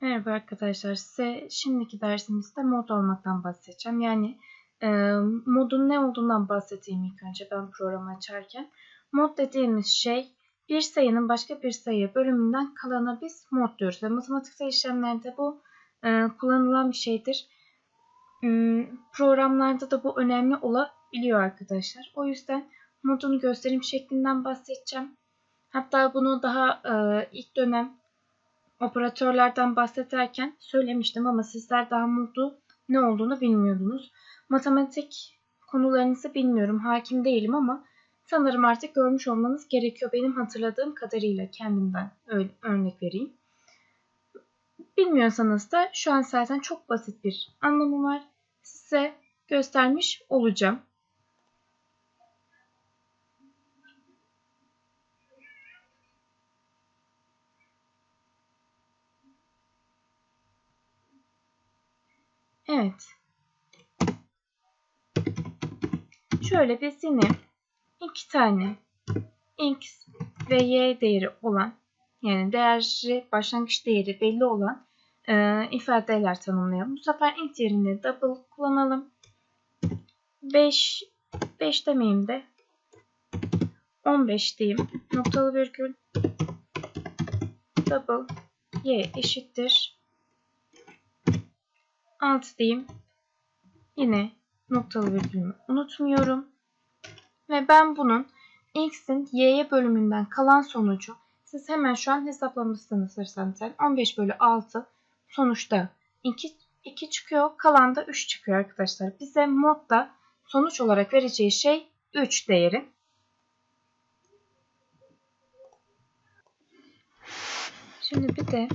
Merhaba arkadaşlar. Size şimdiki dersimizde mod olmaktan bahsedeceğim. Yani e, modun ne olduğundan bahsedeyim ilk önce ben programı açarken. Mod dediğimiz şey bir sayının başka bir sayı bölümünden kalana biz mod diyoruz. Ve matematiksel işlemlerde bu e, kullanılan bir şeydir. E, programlarda da bu önemli olabiliyor arkadaşlar. O yüzden modun gösterim şeklinden bahsedeceğim. Hatta bunu daha e, ilk dönem operatörlerden bahsederken söylemiştim ama sizler daha mutlu ne olduğunu bilmiyordunuz. Matematik konularınızı bilmiyorum, hakim değilim ama sanırım artık görmüş olmanız gerekiyor. Benim hatırladığım kadarıyla kendimden örnek vereyim. Bilmiyorsanız da şu an zaten çok basit bir anlamı var. Size göstermiş olacağım. Evet. Şöyle biz yine iki tane x ve y değeri olan yani değeri başlangıç değeri belli olan e, ifadeler tanımlayalım. Bu sefer int yerine double kullanalım. 5 5 demeyeyim de 15 diyeyim. Noktalı virgül double y eşittir 6 diyeyim. Yine noktalı virgülümü unutmuyorum. Ve ben bunun x'in y'ye bölümünden kalan sonucu siz hemen şu an hesaplamışsınız zaten. 15 bölü 6 sonuçta 2, 2 çıkıyor. Kalan da 3 çıkıyor arkadaşlar. Bize modda sonuç olarak vereceği şey 3 değeri. Şimdi bir de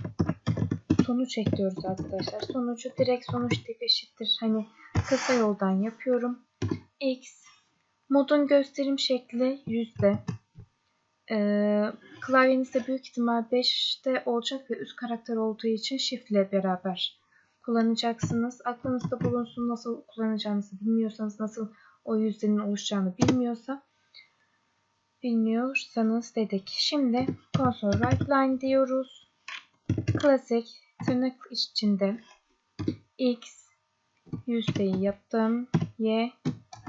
sonuç ekliyoruz arkadaşlar. Sonucu direkt sonuç tip eşittir. Hani kısa yoldan yapıyorum. X modun gösterim şekli yüzde. Ee, klavyenizde büyük ihtimal 5'te olacak ve üst karakter olduğu için shift ile beraber kullanacaksınız. Aklınızda bulunsun nasıl kullanacağınızı bilmiyorsanız nasıl o yüzdenin oluşacağını bilmiyorsa bilmiyorsanız dedik. Şimdi console right line diyoruz. Klasik tırnak içinde x yüzdeyi yaptım. y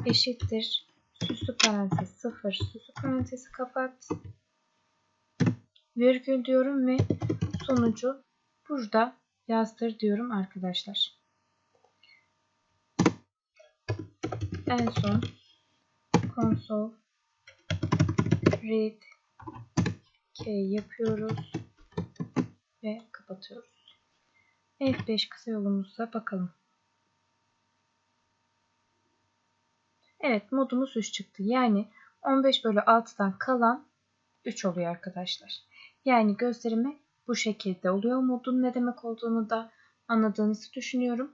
eşittir. Süslü parantez 0. Süslü parantezi kapat. Virgül diyorum ve sonucu burada yazdır diyorum arkadaşlar. En son console read k yapıyoruz ve kapatıyoruz. F5 kısa yolumuza bakalım. Evet modumuz 3 çıktı. Yani 15 bölü 6'dan kalan 3 oluyor arkadaşlar. Yani gösterimi bu şekilde oluyor. Modun ne demek olduğunu da anladığınızı düşünüyorum.